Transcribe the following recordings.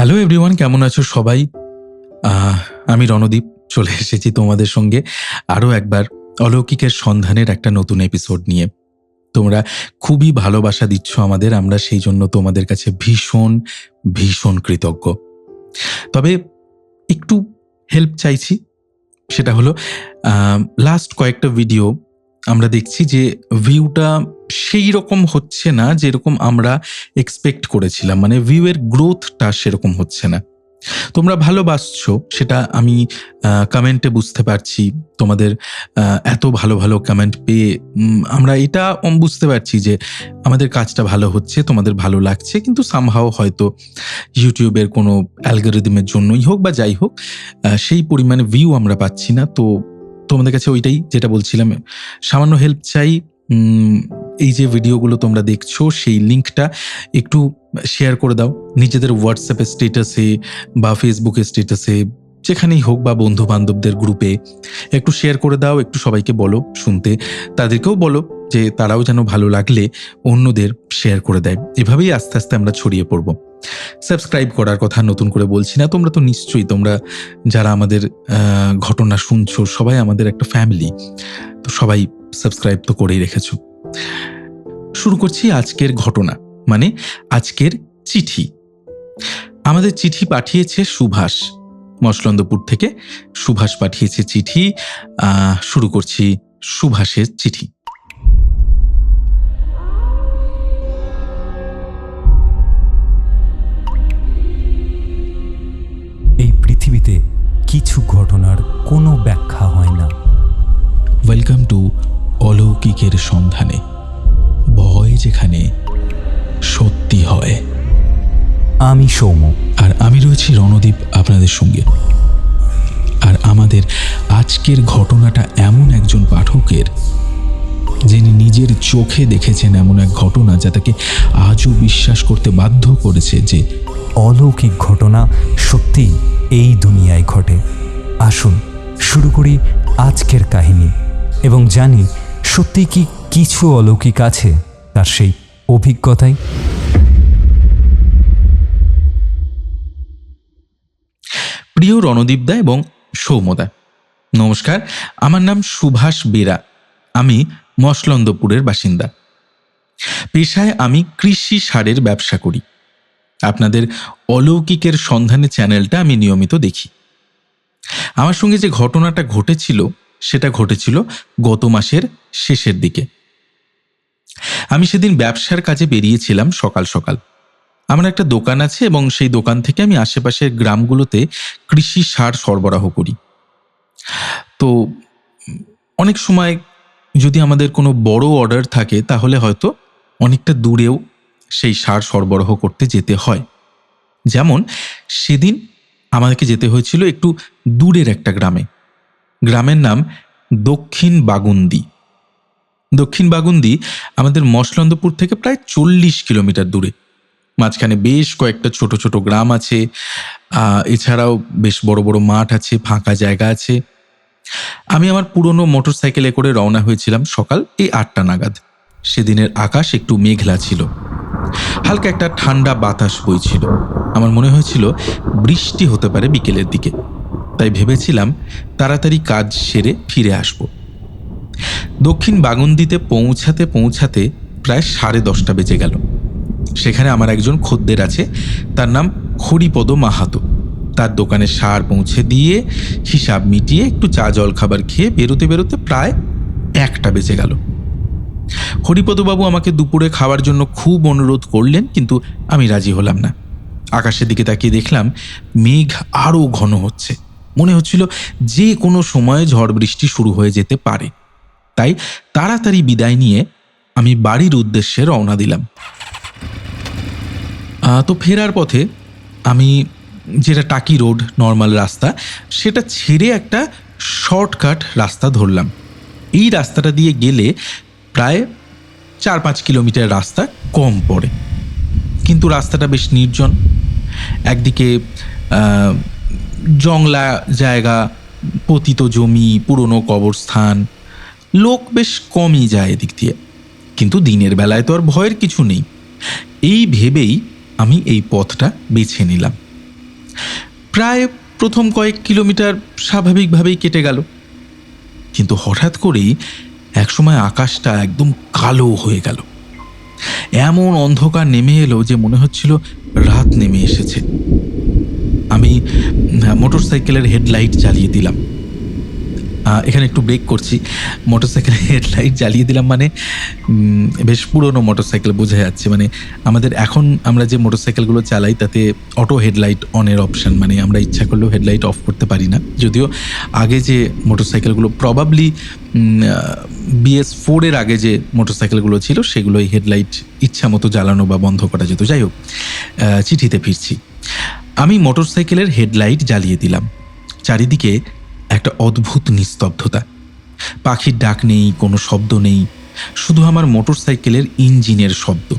Hello everyone কেমন আছো সবাই? আমি রণদীপ, চলে এসেছি তোমাদের সঙ্গে আরও একবার অলৌকিকের সন্ধানের একটা নতুন এপিসোড নিয়ে। তোমরা খুবই ভালোবাসা দিচ্ছ আমাদের, আমরা সেই জন্য তোমাদের কাছে ভীষণ ভীষণ কৃতজ্ঞ। তবে একটু হেল্প চাইছি, সেটা হলো লাস্ট কয়েকটা ভিডিও আমরা দেখছি যে ভিউটা সেই রকম হচ্ছে না যেরকম আমরা এক্সপেক্ট করেছিলাম। মানে ভিউয়ের গ্রোথটা সেরকম হচ্ছে না। তোমরা ভালোবাসছো, সেটা আমি কমেন্টে বুঝতে পারছি। তোমাদের এত ভালো ভালো কমেন্ট পেয়ে আমরা এটা বুঝতে পারছি যে আমাদের কাজটা ভালো হচ্ছে, তোমাদের ভালো লাগছে, কিন্তু সামহাও হয়তো ইউটিউবের কোনো অ্যালগোরিদমের জন্যই হোক বা যাই হোক সেই পরিমাণে ভিউ আমরা পাচ্ছি না। তো তোমাদের কাছে ওইটাই যেটা বলছিলাম, সামান্য হেল্প চাই এই যে ভিডিওগুলো তোমরা দেখছ, সেই লিঙ্কটা একটু শেয়ার করে দাও। নিজেদের হোয়াটসঅ্যাপে স্টেটাসে বা ফেসবুকে স্টেটাসে যেখানেই হোক বা বন্ধু বান্ধবদের গ্রুপে একটু শেয়ার করে দাও, একটু সবাইকে বলো শুনতে। তাদেরকেও বলো যে তারাও যেন ভালো লাগলে অন্যদের শেয়ার করে দেয়। এভাবেই আস্তে আস্তে আমরা ছড়িয়ে পড়ব। সাবস্ক্রাইব করার কথা নতুন করে বলছি না, তোমরা তো নিশ্চয়ই, তোমরা যারা আমাদের ঘটনা শুনছো, সবাই আমাদের একটা ফ্যামিলি তো সবাই সাবস্ক্রাইব তো করেই রেখেছো। শুরু করছি আজকের ঘটনা মানে আজকের চিঠি। আমাদের চিঠি পাঠিয়েছে সুভাষ। মসলন্দপুর থেকে সুভাষ পাঠিয়েছে চিঠি। শুরু করছি সুভাষের চিঠি। এই পৃথিবীতে কিছু ঘটনার কোনো ব্যাখ্যা হয় না। ওয়েলকাম টু অলৌকিকের সন্ধানে ভয় যেখানে সত্যি হয়। আমি সৌম্য। আর আমি রয়েছি রণদীপ আপনাদের সঙ্গে। আর আমাদের আজকের ঘটনাটা এমন একজন পাঠকের যিনি নিজের চোখে দেখেছেন এমন এক ঘটনা যা তাকে আজও বিশ্বাস করতে বাধ্য করেছে যে অলৌকিক ঘটনা সত্যি এই দুনিয়ায় ঘটে। আসুন শুরু করি আজকের কাহিনী এবং জানি সত্যি কি কিছু অলৌকিক আছে তার সেই অভিজ্ঞতায় প্রিয় রণদীপদা এবং সৌমদা নমস্কার। আমার নাম সুভাষ বেরা, আমি মসলন্দপুরের বাসিন্দা। পেশায় আমি কৃষি সারের ব্যবসা করি। আপনাদের অলৌকিকের সন্ধানে চ্যানেলটা আমি নিয়মিত দেখি। আমার সঙ্গে যে ঘটনাটা ঘটেছিল সেটা ঘটেছিল গত মাসের শেষের দিকে। আমি সেদিন ব্যবসার কাজে বেরিয়েছিলাম সকাল সকাল। আমার একটা দোকান আছে এবং সেই দোকান থেকে আমি আশেপাশের গ্রামগুলোতে কৃষি সার সরবরাহ করি। তো অনেক সময় যদি আমাদের কোনো বড় অর্ডার থাকে তাহলে হয়তো অনেকটা দূরেও সেই সার সরবরাহ করতে যেতে হয়। যেমন সেদিন আমাদেরকে যেতে হয়েছিল একটু দূরের একটা গ্রামে। গ্রামের নাম দক্ষিণ বাগুন্দি। দক্ষিণ বাগুন্দি আমাদের মসলন্দপুর থেকে প্রায় চল্লিশ কিলোমিটার দূরে। মাঝখানে বেশ কয়েকটা ছোট ছোট গ্রাম আছে এছাড়াও বেশ বড় বড় মাঠ আছে, ফাঁকা জায়গা আছে। আমি আমার পুরনো মোটর সাইকেলে করে রওনা হয়েছিলাম সকাল এই আটটা নাগাদ। সেদিনের আকাশ একটু মেঘলা ছিল। হালকা একটা ঠান্ডা বাতাস বইছিল। আমার মনে হয়েছিল বৃষ্টি হতে পারে বিকেলের দিকে। তাই ভেবেছিলাম তাড়াতাড়ি কাজ সেরে ফিরে আসব। দক্ষিণ বাগুন্দিতে পৌঁছাতে পৌঁছাতে প্রায় সাড়ে দশটা বেজে গেল। সেখানে আমার একজন খদ্দের আছে, তার নাম খড়িপদ মাহাতো। তার দোকানে সার পৌঁছে দিয়ে হিসাব মিটিয়ে একটু চা জল খাবার খেয়ে বেরোতে বেরোতে প্রায় একটা বেজে গেল। হরিপদবাবু আমাকে দুপুরে খাওয়ার জন্য খুব অনুরোধ করলেন, কিন্তু আমি রাজি হলাম না। আকাশের দিকে তাকিয়ে দেখলাম মেঘ আরও ঘন হচ্ছে। মনে হচ্ছিল যে কোনো সময়ে ঝড় বৃষ্টি শুরু হয়ে যেতে পারে। তাই তাড়াতাড়ি বিদায় নিয়ে আমি বাড়ির উদ্দেশ্যে রওনা দিলাম। তো ফেরার পথে আমি যেটা টাকি রোড, নর্মাল রাস্তা, সেটা ছেড়ে একটা শর্টকাট রাস্তা ধরলাম। এই রাস্তাটা দিয়ে গেলে প্রায় চার পাঁচ কিলোমিটার রাস্তা কম পড়ে। কিন্তু রাস্তাটা বেশ নির্জন। একদিকে জংলা জায়গা, পতিত জমি, পুরনো কবরস্থান, লোক বেশ কমই যায় এদিক দিয়ে। কিন্তু দিনের বেলায় তো আর ভয়ের কিছু নেই। এই ভেবেই আমি এই পথটা বেছে নিলাম। প্রায় প্রথম কয়েক কিলোমিটার স্বাভাবিকভাবেই কেটে গেল। কিন্তু হঠাৎ করেই একসময় আকাশটা একদম কালো হয়ে গেল। এমন অন্ধকার নেমে এলো যে মনে হচ্ছিল রাত নেমে এসেছে। আমি মোটর সাইকেলের হেডলাইট জ্বালিয়ে দিলাম। এখানে একটু ব্রেক করছি। মোটরসাইকেলের হেডলাইট জ্বালিয়ে দিলাম মানে বেশ পুরনো মোটরসাইকেল বোঝা যাচ্ছে। মানে আমাদের এখন আমরা যে মোটরসাইকেলগুলো চালাই, তাতে অটো হেডলাইট অনের অপশান মানে আমরা ইচ্ছা করলেও হেডলাইট অফ করতে পারি না। যদিও আগে যে মোটরসাইকেলগুলো প্রবাবলি বিএস ফোরের আগে যে মোটরসাইকেলগুলো ছিল, সেগুলোই হেডলাইট ইচ্ছা মতো জ্বালানো বা বন্ধ করা যেত। যাই হোক চিঠিতে ফিরছি। আমি মোটরসাইকেলের হেডলাইট জ্বালিয়ে দিলাম। চারিদিকে একটা অদ্ভুত নিস্তব্ধতা। পাখির ডাক নেই, কোনো শব্দ নেই, শুধু আমার মোটরসাইকেলের ইঞ্জিনের শব্দ।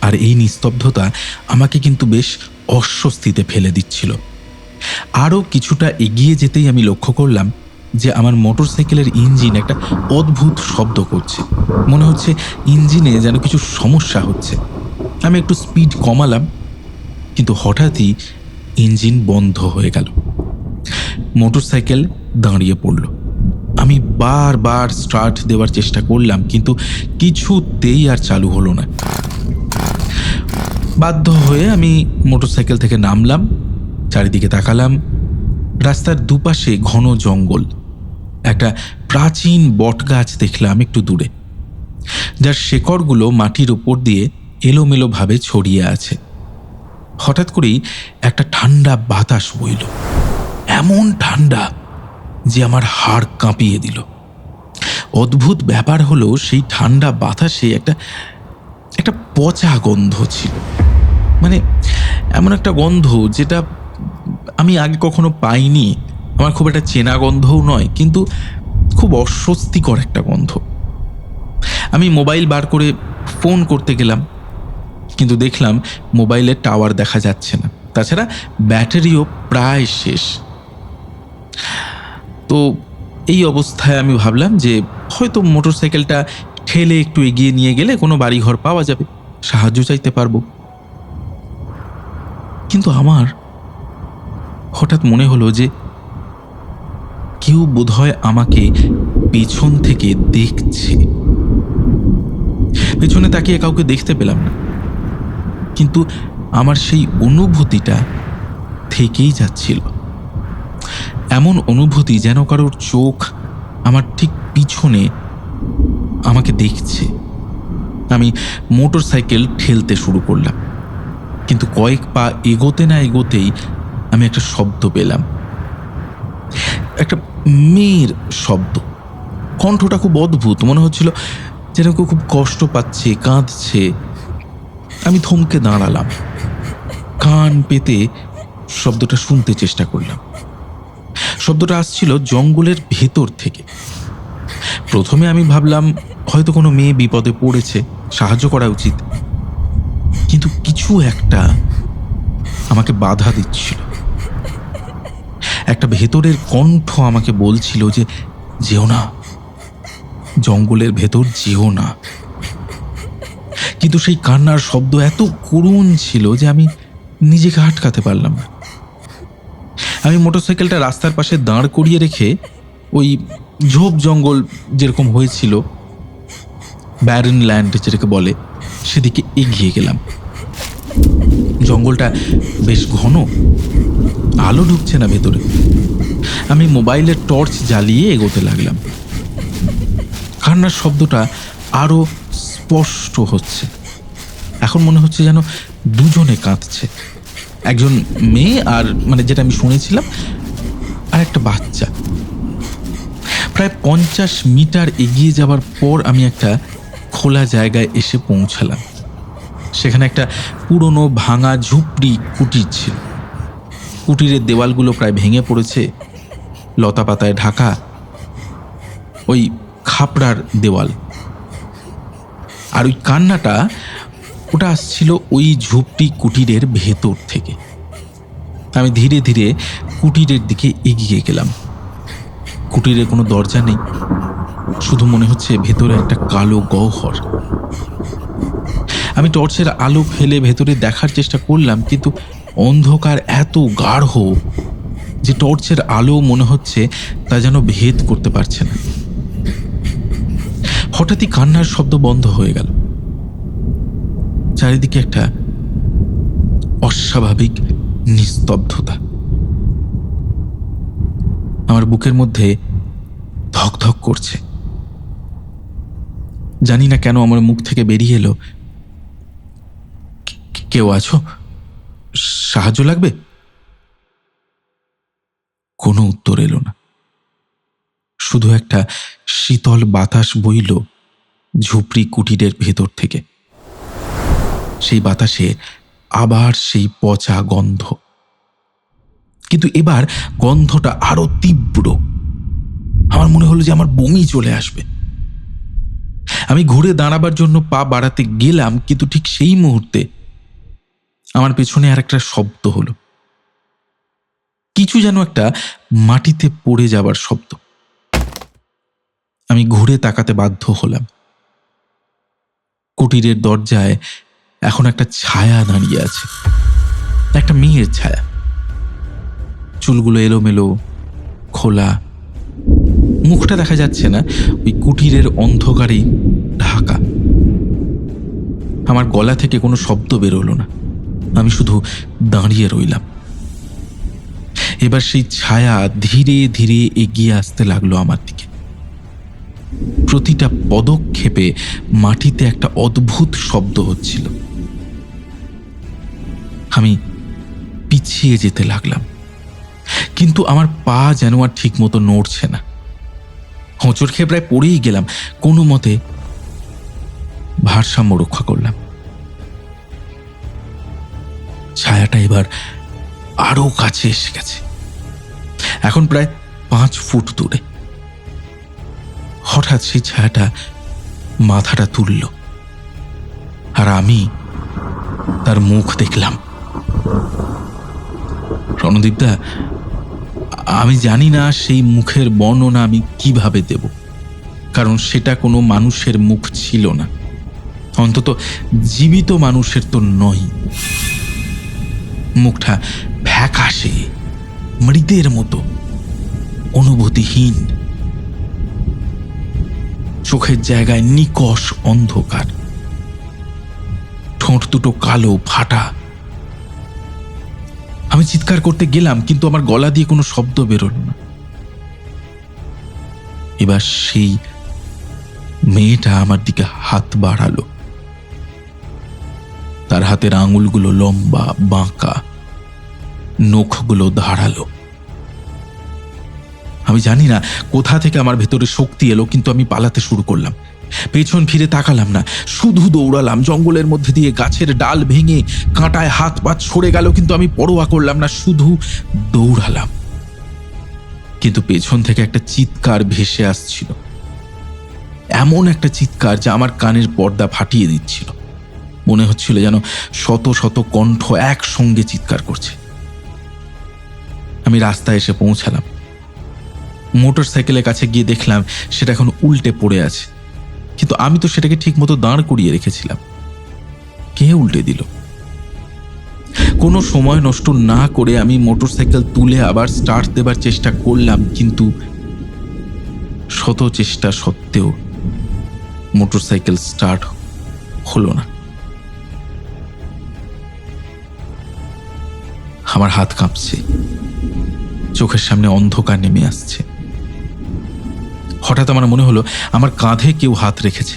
আর এই নিস্তব্ধতা আমাকে কিন্তু বেশ অস্বস্তিতে ফেলে দিচ্ছিল। আরও কিছুটা এগিয়ে যেতেই আমি লক্ষ্য করলাম যে আমার মোটরসাইকেলের ইঞ্জিন একটা অদ্ভুত শব্দ করছে। মনে হচ্ছে ইঞ্জিনে যেন কিছু সমস্যা হচ্ছে। আমি একটু স্পিড কমালাম কিন্তু হঠাৎই ইঞ্জিন বন্ধ হয়ে গেল। মোটরসাইকেল দাঁড়িয়ে পড়ল। আমি বারবার স্টার্ট দেওয়ার চেষ্টা করলাম, কিন্তু কিছুতেই আর চালু হলো না। বাধ্য হয়ে আমি মোটরসাইকেল থেকে নামলাম, চারিদিকে তাকালাম। রাস্তার দুপাশে ঘন জঙ্গল। একটা প্রাচীন বটগাছ দেখলাম একটু দূরে। যার শেকড়গুলো মাটির উপর দিয়ে এলোমেলোভাবে ছড়িয়ে আছে। হঠাৎ করেই একটা ঠান্ডা বাতাস বইল। এমন ঠান্ডা যে আমার হাড় কাঁপিয়ে দিল। অদ্ভুত ব্যাপার হলো সেই ঠান্ডা বাতাসে একটা একটা পচা গন্ধ ছিল। মানে এমন একটা গন্ধ যেটা আমি আগে কখনো পাইনি। আমার খুব একটা চেনা গন্ধও নয়, কিন্তু খুব অস্বস্তিকর একটা গন্ধ। আমি মোবাইল বার করে ফোন করতে গেলাম। কিন্তু দেখলাম মোবাইলের টাওয়ার দেখা যাচ্ছে না। তাছাড়া ব্যাটারিও প্রায় শেষ। তো এই অবস্থায় আমি ভাবলাম যে হয়তো মোটরসাইকেলটা ঠেলে একটু এগিয়ে নিয়ে গেলে কোনো বাড়িঘর পাওয়া যাবে। সাহায্য চাইতে পারব। কিন্তু আমার হঠাৎ মনে হলো যে কেউ বোধহয় আমাকে পেছন থেকে দেখছে। পেছনে তাকিয়ে কাউকে দেখতে পেলাম না। কিন্তু আমার সেই অনুভূতিটা থেকেই যাচ্ছিল। এমন অনুভূতি যেন কারোর চোখ আমার ঠিক পিছনে আমাকে দেখছে। আমি মোটর সাইকেল ঠেলতে শুরু করলাম। কিন্তু কয়েক পা এগোতে না এগোতেই আমি একটা শব্দ পেলাম। একটা মেয়ের শব্দ। কণ্ঠটা খুব অদ্ভুত, মনে হচ্ছিল যেন কেউ খুব কষ্ট পাচ্ছে, কাঁদছে। আমি থমকে দাঁড়ালাম। কান পেতে শব্দটা শুনতে চেষ্টা করলাম। শব্দটা আসছিল জঙ্গলের ভেতর থেকে। প্রথমে আমি ভাবলাম, হয়তো কোনো মেয়ে বিপদে পড়েছে, সাহায্য করা উচিত। কিন্তু কিছু একটা আমাকে বাধা দিচ্ছিল। একটা ভেতরের কণ্ঠ আমাকে বলছিল যে, যেও না। জঙ্গলের ভেতর যেও না। কিন্তু সেই কান্নার শব্দ এত করুণ ছিল যে আমি নিজেকে আটকাতে পারলাম না। আমি মোটরসাইকেলটা রাস্তার পাশে দাঁড় করিয়ে রেখে ওই ঝোপ জঙ্গল যেরকম হয়েছিল, ব্যারেন ল্যান্ড যেটাকে বলে, সেদিকে এগিয়ে গেলাম। জঙ্গলটা বেশ ঘন, আলো ঢুকছে না ভেতরে। আমি মোবাইলের টর্চ জ্বালিয়ে এগোতে লাগলাম। কান্নার শব্দটা আরও স্পষ্ট হচ্ছে। এখন মনে হচ্ছে যেন দুজনে কাঁদছে। একজন মেয়ে আর মানে যেটা আমি শুনেছিলাম, আর একটা বাচ্চা। প্রায় পঞ্চাশ মিটার এগিয়ে যাওয়ার পর আমি একটা খোলা জায়গায় এসে পৌঁছালাম। সেখানে একটা পুরনো ভাঙা ঝুপড়ি কুটির ছিল। কুটিরের দেওয়ালগুলো প্রায় ভেঙে পড়েছে। লতা পাতায় ঢাকা ওই খাপড়ার দেওয়াল। আর ওই কান্নাটা ওটা আসছিল ওই ঝুপড়ি কুটিরের ভেতর থেকে। আমি ধীরে ধীরে কুটিরের দিকে এগিয়ে গেলাম। কুটিরে কোনো দরজা নেই। শুধু মনে হচ্ছে ভেতরে একটা কালো গহ্বর। আমি টর্চের আলো ফেলে ভেতরে দেখার চেষ্টা করলাম, কিন্তু অন্ধকার এত গাঢ় যে টর্চের আলো মনে হচ্ছে তা যেন ভেদ করতে পারছে না। হঠাৎই কান্নার শব্দ বন্ধ হয়ে গেল। চারিদিকে একটা অস্বাভাবিক নিস্তব্ধতা। আমার বুকের মধ্যে ধক ধক করছে। জানি না কেন আমার মুখ থেকে বেরিয়ে এলো। কেউ আছো? সাহায্য লাগবে? কোনো উত্তর এলো না। শুধু একটা শীতল বাতাস বইল। ঝুপড়ি কুটিরের ভেতর থেকে। সেই বাতাসে আবার সেই পচা গন্ধ। কিন্তু এবার গন্ধটা আরও তীব্র। আমার মনে হলো যে আমার বমি চলে আসবে। আমি ঘুরে দাঁড়াবার জন্য পা বাড়াতে গেলাম, কিন্তু ঠিক সেই মুহূর্তে আমার পেছনে আর একটা শব্দ হলো। কিছু যেন একটা মাটিতে পড়ে যাবার শব্দ। আমি ঘুরে তাকাতে বাধ্য হলাম। কুটিরের দরজায় এখন একটা ছায়া দাঁড়িয়ে আছে। একটা মেয়ের ছায়া। চুলগুলো এলোমেলো, খোলা। মুখটা দেখা যাচ্ছে না, ওই কুটিরের অন্ধকারেই ঢাকা। আমার গলা থেকে কোনো শব্দ বেরোলো না। আমি শুধু দাঁড়িয়ে রইলাম। এবার সেই ছায়া ধীরে ধীরে এগিয়ে আসতে লাগল আমার দিকে। প্রতিটা পদক্ষেপে মাটিতে একটা অদ্ভুত শব্দ হচ্ছিল। আমি পিছিয়ে যেতে লাগলাম, কিন্তু আমার পা যেন আর ঠিক মতো নড়ছে না। হোঁচট খেয়ে প্রায় পড়েই গেলাম, কোনো মতে ভারসাম্য রক্ষা করলাম। ছায়াটা এবার আরও কাছে এসে গেছে। এখন প্রায় পাঁচ ফুট দূরে। হঠাৎ সেই ছায়াটা মাথাটা তুলল। আর আমি তার মুখ দেখলাম। রণদীপদা আমি জানি না সেই মুখের বর্ণনা আমি কীভাবে দেব, কারণ সেটা কোনো মানুষের মুখ ছিল না। অন্তত জীবিত মানুষের তো নয়। মুখটা ফ্যাকাশে, মৃদের মতো, অনুভূতিহীন। চোখের জায়গায় নিকষ অন্ধকার। ঠোঁট দুটো কালো, ফাটা। আমি চিৎকার করতে গেলাম, কিন্তু আমার গলা দিয়ে কোনো শব্দ বেরোল না। এবার সেই মেয়েটা আমার দিকে হাত বাড়ালো। তার হাতের আঙুলগুলো লম্বা, বাঁকা, নখগুলো ধারালো। আমি জানি না কোথা থেকে আমার ভেতরে শক্তি এলো, কিন্তু আমি পালাতে শুরু করলাম। পেছন ফিরে তাকালাম না। শুধু দৌড়ালাম, জঙ্গলের মধ্যে দিয়ে গাছের ডাল ভেঙে কাঁটায় হাত পা ছড়ে গেল, কিন্তু আমি পরোয়া করলাম না, শুধু দৌড়ালাম। কিন্তু পেছন থেকে একটা চিৎকার ভেসে আসছিল। এমন একটা চিৎকার যা আমার কানের পর্দা ফাটিয়ে দিচ্ছিল। মনে হচ্ছিল যেন শত শত কণ্ঠ একসঙ্গে চিৎকার করছে। আমি রাস্তায় এসে পৌঁছালাম। মোটর সাইকেলের কাছে গিয়ে দেখলাম সেটা এখন উল্টে পড়ে আছে। কিন্তু আমি তো সেটাকে ঠিক মতো দাঁড় করিয়ে রেখেছিলাম। কে উল্টে দিল? কোনো সময় নষ্ট না করে আমি মোটরসাইকেল তুলে আবার স্টার্ট দেবার চেষ্টা করলাম, কিন্তু শত চেষ্টা সত্ত্বেও মোটরসাইকেল স্টার্ট হলো না। আমার হাত কাঁপছে। চোখের সামনে অন্ধকার নেমে আসছে। হঠাৎ আমার মনে হলো, আমার কাঁধে কেউ হাত রেখেছে।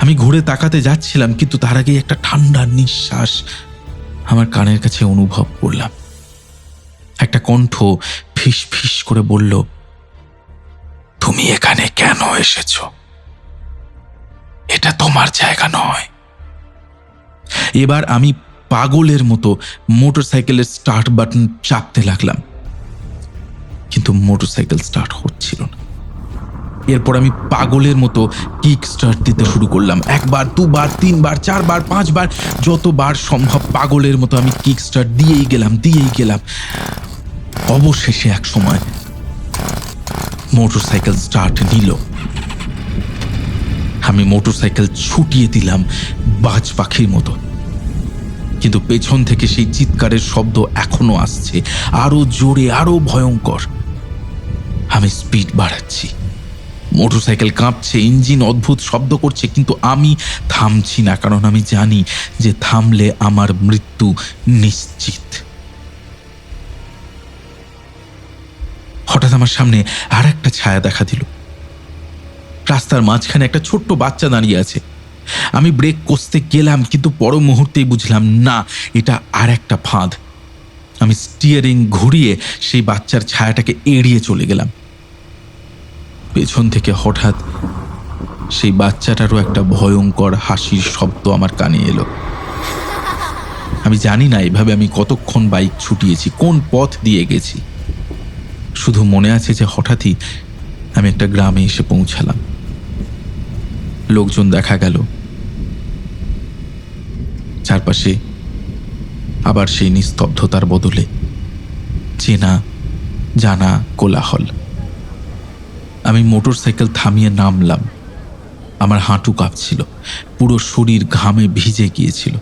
আমি ঘুরে তাকাতে যাচ্ছিলাম, কিন্তু তার আগেই একটা ঠান্ডা নিঃশ্বাস আমার কানের কাছে অনুভব করলাম। একটা কণ্ঠ ফিস ফিস করে বলল, তুমি এখানে কেন এসেছ? এটা তোমার জায়গা নয়। এবার আমি পাগলের মতো মোটরসাইকেলের স্টার্ট বাটন চাপতে লাগলাম। কিন্তু মোটরসাইকেল স্টার্ট হচ্ছিল না। এরপর আমি পাগলের মতো কিক স্টার্ট দিতে শুরু করলাম। একবার, দুবার, তিনবার, চারবার, পাঁচবার, যতবার সম্ভব পাগলের মতো আমি কিক স্টার্ট দিয়েই গেলাম দিয়েই গেলাম। অবশেষে এক সময় মোটরসাইকেল স্টার্ট নিল। আমি মোটরসাইকেল ছুটিয়ে দিলাম বাজ পাখির মতো। কিন্তু পেছন থেকে সেই চিৎকারের শব্দ এখনও আসছে, আরও জোরে, আরও ভয়ঙ্কর। আমি স্পিড বাড়াচ্ছি। মোটরসাইকেল কাঁপছে, ইঞ্জিন অদ্ভুত শব্দ করছে, কিন্তু আমি থামছি না, কারণ আমি জানি যে থামলে আমার মৃত্যু নিশ্চিত। হঠাৎ আমার সামনে আর একটা ছায়া দেখা দিল। রাস্তার মাঝখানে একটা ছোট্ট বাচ্চা দাঁড়িয়ে আছে। আমি ব্রেক কষতে গেলাম, কিন্তু পর মুহূর্তেই বুঝলাম, না, এটা আর একটা ফাঁদ। আমি স্টিয়ারিং ঘুরিয়ে সেই বাচ্চার ছায়াটাকে এড়িয়ে চলে গেলাম। পেছন থেকে হঠাৎ সেই বাচ্চাটারও একটা ভয়ঙ্কর হাসির শব্দ আমার কানে এলো। আমি জানি না এভাবে আমি কতক্ষণ বাইক ছুটিয়েছি, কোন পথ দিয়ে গেছি। শুধু মনে আছে যে হঠাৎই আমি একটা গ্রামে এসে পৌঁছালাম। লোকজন দেখা গেল। চারপাশে আবার সেই নিস্তব্ধতার বদলে চেনা, জানা কোলাহল। আমি মোটর সাইকেল থামিয়ে নামলাম। আমার হাঁটু কাঁপছিল। পুরো শরীর ঘামে ভিজে গিয়েছিল।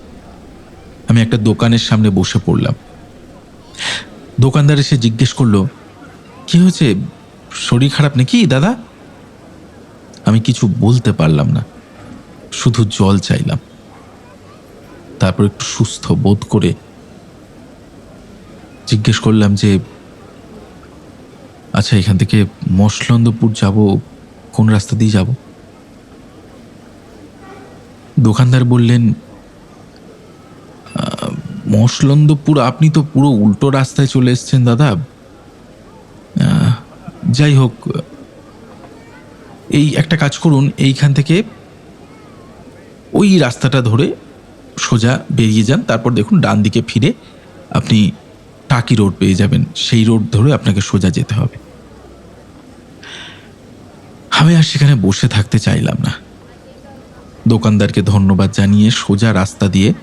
আমি একটা দোকানের সামনে বসে পড়লাম। দোকানদার এসে জিজ্ঞেস করল, কি হয়েছে? শরীর খারাপ নাকি দাদা? আমি কিছু বলতে পারলাম না। শুধু জল চাইলাম। তারপর একটু সুস্থ বোধ করে জিজ্ঞেস করলাম যে আচ্ছা এখান থেকে মশলন্দপুর যাব কোন রাস্তা দিয়ে যাব? দোকানদার বললেন "আহ, মশলন্দপুর আপনি তো পুরো উল্টো রাস্তায় চলে এসেছেন দাদা। যাই হোক এই একটা কাজ করুন এইখান থেকে ওই রাস্তাটা ধরে সোজা বেরিয়ে যান তারপর দেখুন ডান দিকে ফিরে আপনি টাকি রোড পেয়ে যাবেন। সেই রোড ধরে আপনাকে সোজা যেতে হবে। আমি আর সেখানে বসে থাকতে চাইলাম না। দোকানদারকে ধন্যবাদ জানিয়ে সোজা রাস্তা দিয়ে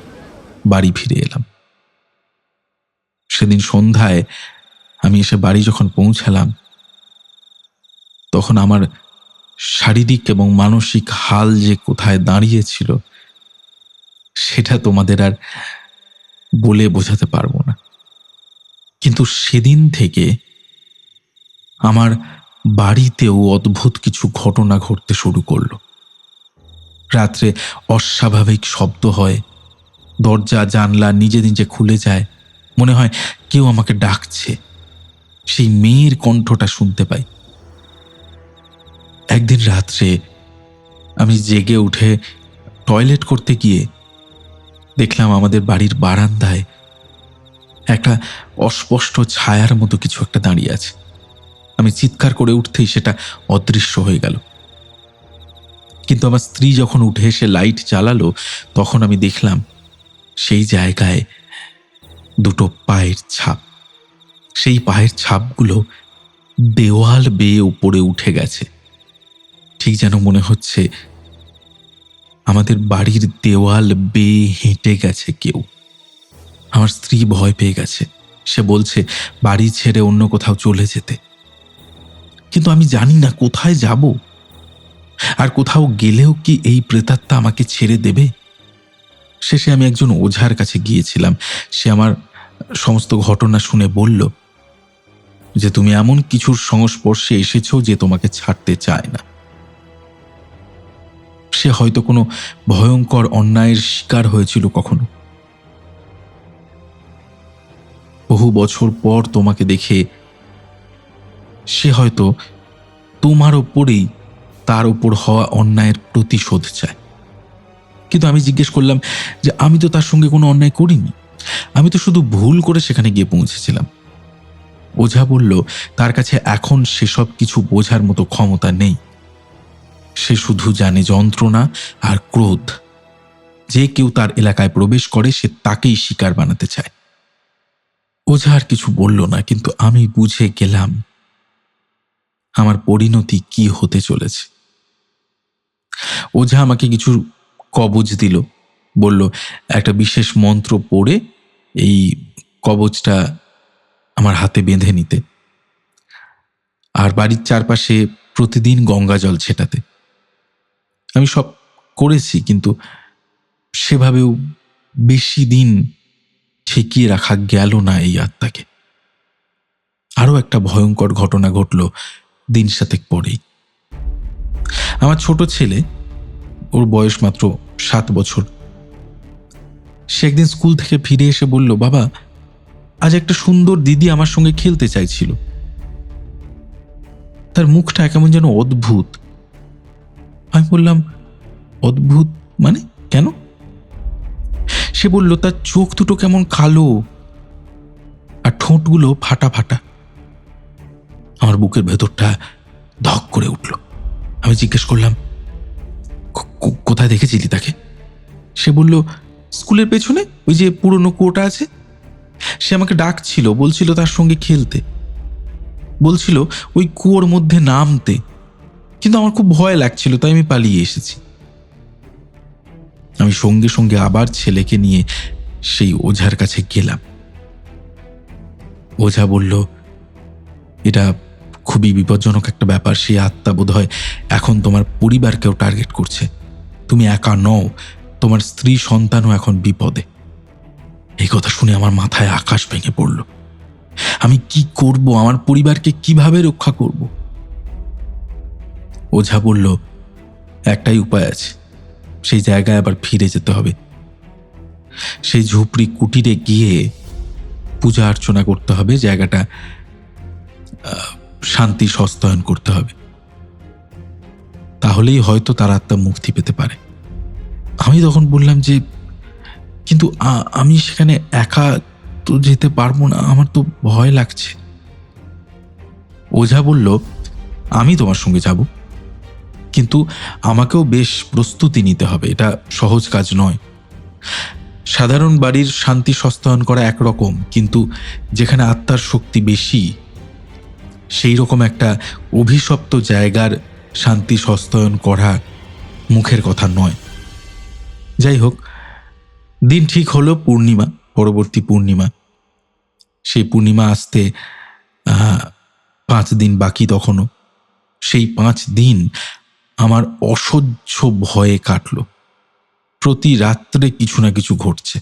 বাড়ি ফিরে এলাম। সেদিন সন্ধ্যায় আমি এসে বাড়ি যখন পৌঁছালাম, তখন আমার শারীরিক এবং মানসিক হাল যে কোথায় দাঁড়িয়েছিল, সেটা তোমাদের আর বলে বোঝাতে পারব না। কিন্তু সেদিন থেকে আমার বাড়িতেও অদ্ভুত কিছু ঘটনা ঘটতে শুরু করল। রাত্রে অস্বাভাবিক শব্দ হয়। দরজা, জানলা নিজে নিজে খুলে যায়। মনে হয় কেউ আমাকে ডাকছে। সেই মেয়ের কণ্ঠটা শুনতে পাই। একদিন রাত্রে আমি জেগে উঠে টয়লেট করতে গিয়ে দেখলাম আমাদের বাড়ির বারান্দায় একটা অস্পষ্ট ছায়ার মতো কিছু একটা দাঁড়িয়ে আছে। আমি চিৎকার করে উঠতেই সেটা অদৃশ্য হয়ে গেল। কিন্তু আমার স্ত্রী যখন উঠে এসে লাইট জ্বালালো, তখন আমি দেখলাম সেই জায়গায় দুটো পায়ের ছাপ। সেই পায়ের ছাপগুলো দেওয়াল বেয়ে উপরে উঠে গেছে। ঠিক যেন মনে হচ্ছে আমাদের বাড়ির দেওয়াল বেয়ে হেঁটে গেছে কেউ। আমার স্ত্রী ভয় পেয়ে গেছে। সে বলছে, বাড়ি ছেড়ে অন্য কোথাও চলে যেতে। কিন্তু আমি জানি না কোথায় যাব। আর কোথাও গেলেও কি এই প্রেতাত্মা আমাকে ছেড়ে দেবে? শেষে আমি একজন ওঝার কাছে গিয়েছিলাম। সে আমার সমস্ত ঘটনা শুনে বলল, যে তুমি এমন কিছুর সংস্পর্শে এসেছ যে তোমাকে ছাড়তে চায় না। সে হয়তো কোনো ভয়ঙ্কর অন্যায়ের শিকার হয়েছিল কখনো। বহু বছর পর তোমাকে দেখে সে হয়তো তোমার ওপরেই তার ওপর হওয়া অন্যায়ের প্রতিশোধ চায়। কিন্তু আমি জিজ্ঞেস করলাম যে আমি তো তার সঙ্গে কোনো অন্যায় করিনি। আমি তো শুধু ভুল করে সেখানে গিয়ে পৌঁছেছিলাম। ওঝা বলল, তার কাছে এখন সেসব কিছু বোঝার মতো ক্ষমতা নেই। সে শুধু জানে যন্ত্রণা আর ক্রোধ। যে কেউ তার এলাকায় প্রবেশ করে, সে তাকেই শিকার বানাতে চায়। ওঝা আর কিছু বলল না, কিন্তু আমি বুঝে গেলাম আমার পরিণতি কি হতে চলেছে? ওঝা আমাকে কিছু কবজ দিল, বলল, একটা বিশেষ মন্ত্র পড়ে এই কবজটা আমার হাতে বেঁধে নিতে। আর বাড়ির চারপাশে প্রতিদিন গঙ্গা জল ছেটাতে। আমি সব করেছি, কিন্তু সেভাবেও বেশি দিন ঠেকিয়ে রাখা গেল না এই আত্মাকে। আরও একটা ভয়ঙ্কর ঘটনা ঘটল দিন সাতেক পরেই। আমার ছোট ছেলে, ওর বয়স মাত্র সাত বছর। সে একদিন স্কুল থেকে ফিরে এসে বলল, বাবা, আজ একটা সুন্দর দিদি আমার সঙ্গে খেলতে চাইছিল। তার মুখটা কেমন যেন অদ্ভুত। আমি বললাম, অদ্ভুত মানে কেন? সে বলল, তার চোখ দুটো কেমন কালো, আর ঠোঁটগুলো ফাটা ফাটা। আমার বুকের ভেতরটা ধক করে উঠল। আমি জিজ্ঞেস করলাম, "কো- কো- কোথায় দেখেছিলি তাকে? সে বলল, স্কুলের পেছনে, ওই যে পুরনো কুয়োটা আছে? সে আমাকে ডাকছিল, বলছিল তার সঙ্গে খেলতে। বলছিল, ওই কুয়োর মধ্যে নামতে। কিন্তু আমার খুব ভয় লাগছিল, তাই আমি পালিয়ে এসেছি। আমি সঙ্গে সঙ্গে আবার ছেলেকে নিয়ে সেই ওঝার কাছে গেলাম। ওঝা বলল, এটা খুবই বিপজ্জনক একটা ব্যাপার, সেই আত্মা বোধ হয় এখন তোমার পরিবারকেও টার্গেট করছে। তুমি একা নও, তোমার স্ত্রী সন্তানও এখন বিপদে। এই কথা শুনে আমার মাথায় আকাশ ভেঙে পড়ল। আমি কি করব? আমার পরিবারকে কীভাবে রক্ষা করব? ওঝা বলল, একটাই উপায় আছে। সেই জায়গায় আবার ফিরে যেতে হবে। সেই ঝুপড়ি কুটিরে গিয়ে পূজা অর্চনা করতে হবে। জায়গাটা শান্তি সস্তায়ন করতে হবে। তাহলেই হয়তো তার আত্মা মুক্তি পেতে পারে। আমি তখন বললাম যে, কিন্তু আমি সেখানে একা তো যেতে পারব না, আমার তো ভয় লাগছে। ওঝা বলল, আমি তোমার সঙ্গে যাব। কিন্তু আমাকেও বেশ প্রস্তুতি নিতে হবে, এটা সহজ কাজ নয়। সাধারণ বাড়ির শান্তি সস্তায়ন করা একরকম, কিন্তু যেখানে আত্মার শক্তি বেশি সেই রকম একটা অভিশপ্ত জায়গার শান্তি সস্তায়ন করা মুখের কথা নয়। যাই হোক, দিন ঠিক হলো পূর্ণিমা, পরবর্তী পূর্ণিমা। সেই পূর্ণিমা আসতে পাঁচ দিন বাকি তখনও। সেই পাঁচ দিন আমার অসহ্য ভয়ে কাটল। প্রতি রাত্রে কিছু না কিছু ঘটছে।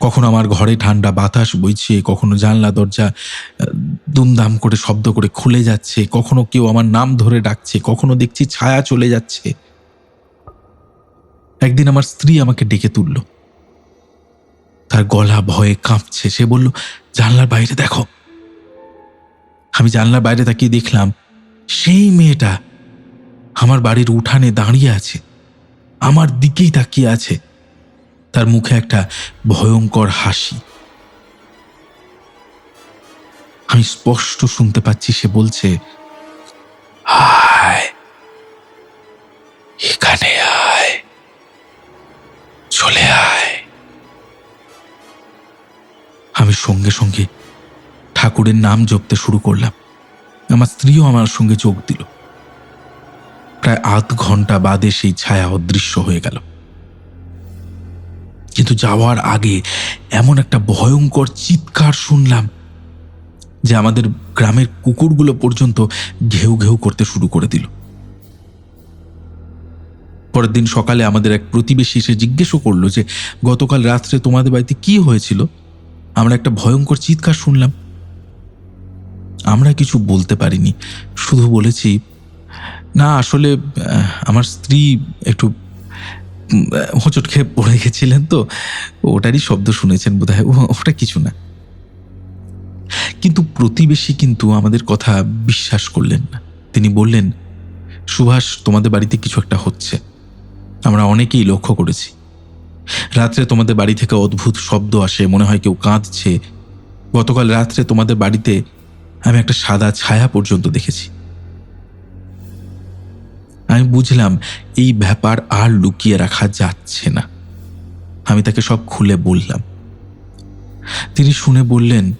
কখনো আমার ঘরে ঠান্ডা বাতাস বইছে, কখনো জানলা, দরজা দুমদাম করে শব্দ করে খুলে যাচ্ছে, কখনো কেউ আমার নাম ধরে ডাকছে, কখনো দেখছি ছায়া চলে যাচ্ছে। একদিন আমার স্ত্রী আমাকে ডেকে তুলল। তার গলা ভয়ে কাঁপছে, সে বলল, জানলার বাইরে দেখো। আমি জানলার বাইরে তাকিয়ে দেখলাম, সেই মেয়েটা আমার বাড়ির উঠানে দাঁড়িয়ে আছে, আমার দিকেই তাকিয়ে আছে। তার মুখে একটা ভয়ঙ্কর হাসি। আমি স্পষ্ট শুনতে পাচ্ছি, সে বলছে এখানে আয়, চলে আয়। আমি সঙ্গে সঙ্গে ঠাকুরের নাম জপতে শুরু করলাম। আমার স্ত্রীও আমার সঙ্গে যোগ দিল। প্রায় আধ ঘণ্টা বাদে সেই ছায়া অদৃশ্য হয়ে গেল। কিন্তু যাওয়ার আগে এমন একটা ভয়ঙ্কর চিৎকার শুনলাম যে আমাদের গ্রামের কুকুরগুলো পর্যন্ত ঘেউ ঘেউ করতে শুরু করে দিল। পরের দিন সকালে আমাদের এক প্রতিবেশী এসে জিজ্ঞেসও করল যে, গতকাল রাত্রে তোমাদের বাড়িতে কি হয়েছিল? আমরা একটা ভয়ঙ্কর চিৎকার শুনলাম। আমরা কিছু বলতে পারিনি, শুধু বলেছি, না, আসলে আমার স্ত্রী একটু হোঁচট খেয়ে পড়ে গেছিলেন তো, ওটারই শব্দ শুনেছেন বোধ হয় ওটা কিছু না। কিন্তু প্রতিবেশী কিন্তু আমাদের কথা বিশ্বাস করলেন না। তিনি বললেন, সুভাষ, তোমাদের বাড়িতে কিছু একটা হচ্ছে। আমরা অনেকেই লক্ষ্য করেছি। রাত্রে তোমাদের বাড়ি থেকে অদ্ভুত শব্দ আসে, মনে হয় কেউ কাঁদছে। গতকাল রাত্রে তোমাদের বাড়িতে আমি একটা সাদা ছায়া পর্যন্ত দেখেছি। আমি বুঝলাম এই ব্যাপার আর লুকিয়ে রাখা যাচ্ছে না। আমি তাকে সব খুলে বললাম। তিনি শুনে বললেন,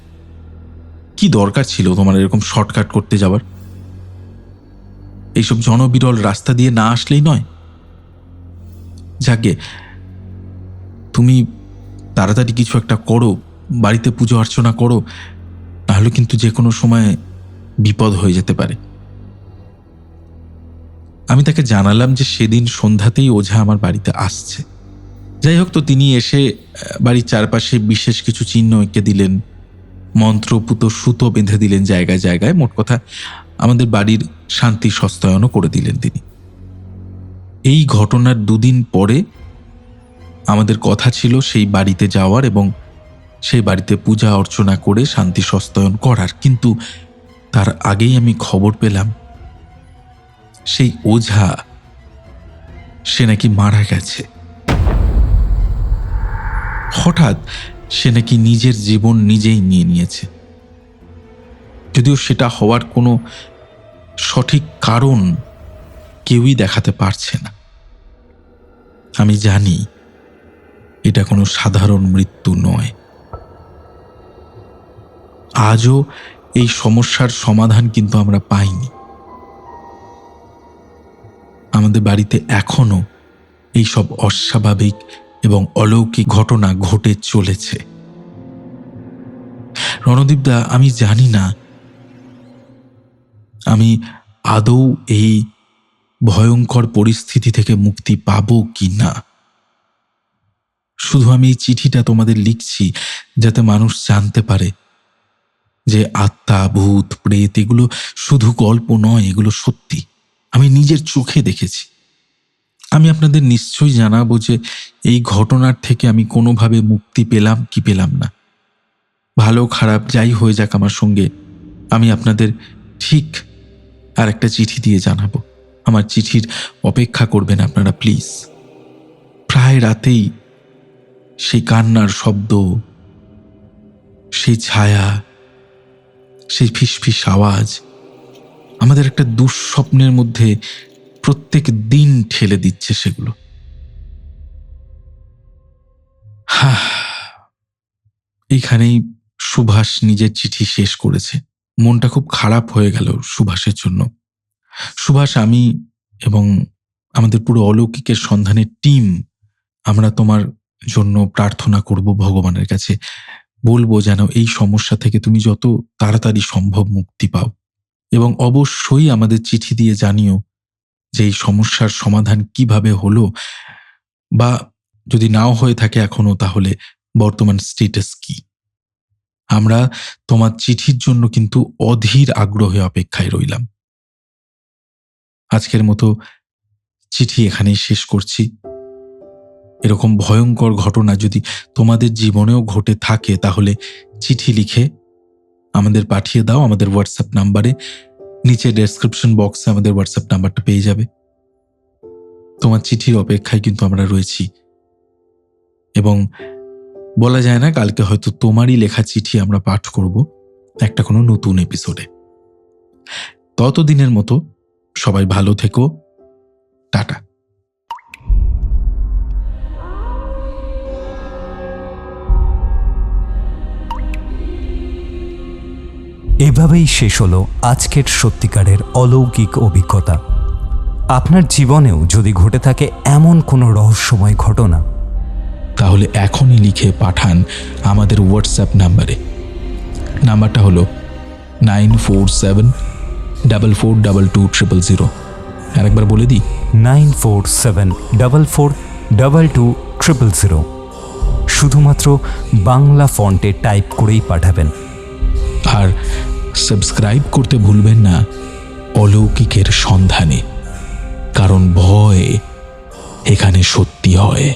কি দরকার ছিল তোমার এরকম শর্টকাট করতে যাওয়ার? এইসব জনবিরল রাস্তা দিয়ে না আসলেই নয়? যাকে, তুমি তাড়াতাড়ি কিছু একটা করো, বাড়িতে পুজো অর্চনা করো নাহলে কিন্তু যে কোনো সময় বিপদ হয়ে যেতে পারে। আমি তাকে জানালাম যে সেদিন সন্ধ্যাতেই ওঝা আমার বাড়িতে আসছে। যাই হোক তো তিনি এসে বাড়ির চারপাশে বিশেষ কিছু চিহ্ন এঁকে দিলেন, মন্ত্রপুত সুতো বেঁধে দিলেন জায়গায় জায়গায়, মোট কথা আমাদের বাড়ির শান্তি সস্তায়নও করে দিলেন তিনি। এই ঘটনার দুদিন পরে আমাদের কথা ছিল সেই বাড়িতে যাওয়ার এবং সেই বাড়িতে পূজা অর্চনা করে শান্তি সস্তায়ন করার। কিন্তু তার আগেই আমি খবর পেলাম সেই ওঝা, সে নাকি মারা গেছে। হঠাৎ সে নাকি নিজের জীবন নিজেই নিয়ে নিয়েছে। যদিও সেটা হওয়ার কোনো সঠিক কারণ কেউই দেখাতে পারছে না। আমি জানি এটা কোনো সাধারণ মৃত্যু নয়। আজও এই সমস্যার সমাধান কিন্তু আমরা পাইনি। আমাদের বাড়িতে এখনও এই সব অস্বাভাবিক এবং অলৌকিক ঘটনা ঘটে চলেছে। রণদীপদা আমি জানি না। আমি আদৌ এই ভয়ঙ্কর পরিস্থিতি থেকে মুক্তি পাবো কি না শুধু আমি এই চিঠিটা তোমাদের লিখছি যাতে মানুষ জানতে পারে যে আত্মা, ভূত, প্রেত, এগুলো শুধু গল্প নয়, এগুলো সত্যি। আমি নিজের চোখে দেখেছি। আমি আপনাদের নিশ্চয়ই জানাব যে এই ঘটনার থেকে আমি কোনোভাবে মুক্তি পেলাম কি পেলাম না। ভালো খারাপ যাই হয়ে যাক আমার সঙ্গে, আমি আপনাদের ঠিক আর একটা চিঠি দিয়ে জানাব। আমার চিঠির অপেক্ষা করবেন আপনারা, প্লিজ। প্রায় রাতেই সেই কান্নার শব্দ, সেই ছায়া, সেই ফিসফিস আওয়াজ আমাদের একটা দুঃস্বপ্নের মধ্যে প্রত্যেক দিন ঠেলে দিচ্ছে সেগুলো। এইখানেই সুভাষ নিজের চিঠি শেষ করেছে। মনটা খুব খারাপ হয়ে গেল সুভাষের জন্য। সুভাষ, আমি এবং আমাদের পুরো অলৌকিকের সন্ধানের টিম, আমরা তোমার জন্য প্রার্থনা করব ভগবানের কাছে। বলব যেন এই সমস্যা থেকে তুমি যত তাড়াতাড়ি সম্ভব মুক্তি পাও। এবং অবশ্যই আমাদের চিঠি দিয়ে জানিও যে এই সমস্যার সমাধান কীভাবে হলো বা যদি নাও হয়ে থাকে এখনও, তাহলে বর্তমান স্টেটাস কি? আমরা তোমার চিঠির জন্য কিন্তু অধীর আগ্রহে অপেক্ষায় রইলাম। আজকের মতো চিঠি এখানেই শেষ করছি। এরকম ভয়ঙ্কর ঘটনা যদি তোমাদের জীবনেও ঘটে থাকে, তাহলে চিঠি লিখে আমাদের পাঠিয়ে দাও আমাদের হোয়াটসঅ্যাপ নাম্বারে। নিচে ডেসক্রিপশন বক্সে আমাদের হোয়াটসঅ্যাপ নাম্বারটা পেয়ে যাবে। তোমার চিঠির অপেক্ষায় কিন্তু আমরা রয়েছি। এবং বলা যায় না কালকে হয়তো তোমারই লেখা চিঠি আমরা পাঠ করব একটা কোনো নতুন এপিসোডে ততদিনের মতো সবাই ভালো থেকো। টাটা। এভাবেই শেষ হলো আজকের সত্যিকারের অলৌকিক অভিজ্ঞতা। আপনার জীবনেও যদি ঘটে থাকে এমন কোনো রহস্যময় ঘটনা তাহলে এখনই লিখে পাঠান আমাদের হোয়াটসঅ্যাপ নাম্বারে। নাম্বারটা হলো nine four seven double four double two triple zero আরেকবার বলে দিই। Nine four seven double four double two triple zero শুধুমাত্র বাংলা ফন্টে টাইপ করেই পাঠাবেন। আর সাবস্ক্রাইব করতে ভুলবেন না। অলৌকিকের সন্ধানে। কারণ ভয় এখানে সত্যি হয়।